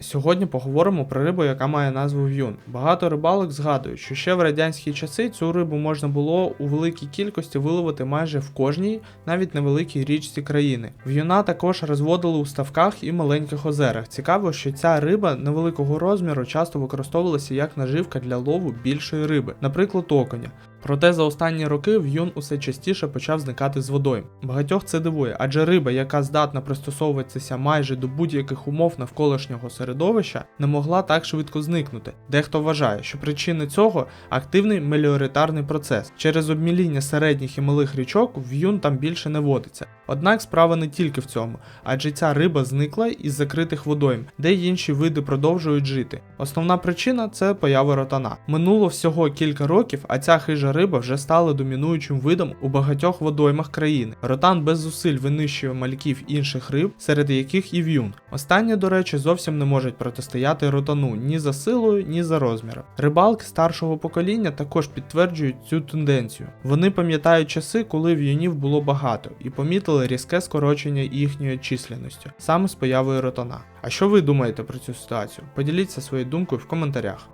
Сьогодні поговоримо про рибу, яка має назву в'юн. Багато рибалок згадують, що ще в радянські часи цю рибу можна було у великій кількості виловити майже в кожній, навіть невеликій річці країни. В'юна також розводили у ставках і маленьких озерах. Цікаво, що ця риба невеликого розміру часто використовувалася як наживка для лову більшої риби, наприклад, окуня. Проте за останні роки в'юн усе частіше почав зникати з водою. Багатьох це дивує, адже риба, яка здатна пристосовуватися майже до будь-яких умов навколишнього середовища, не могла так швидко зникнути. Дехто вважає, що причини цього активний меліоритарний процес. Через обміління середніх і малих річок в'юн там більше не водиться. Однак справа не тільки в цьому, адже ця риба зникла із закритих водойм, де інші види продовжують жити. Основна причина це поява ротана. Минуло всього кілька років, а ця хижа риба вже стала домінуючим видом у багатьох водоймах країни. Ротан без зусиль винищує мальків інших риб, серед яких і в'юн. Останні, до речі, зовсім не можуть протистояти ротану ні за силою, ні за розміром. Рибалки старшого покоління також підтверджують цю тенденцію. Вони пам'ятають часи, коли в'юнів було багато, і помітили різке скорочення їхньої численності, саме з появою ротана. А що ви думаєте про цю ситуацію? Поділіться своєю думкою в коментарях.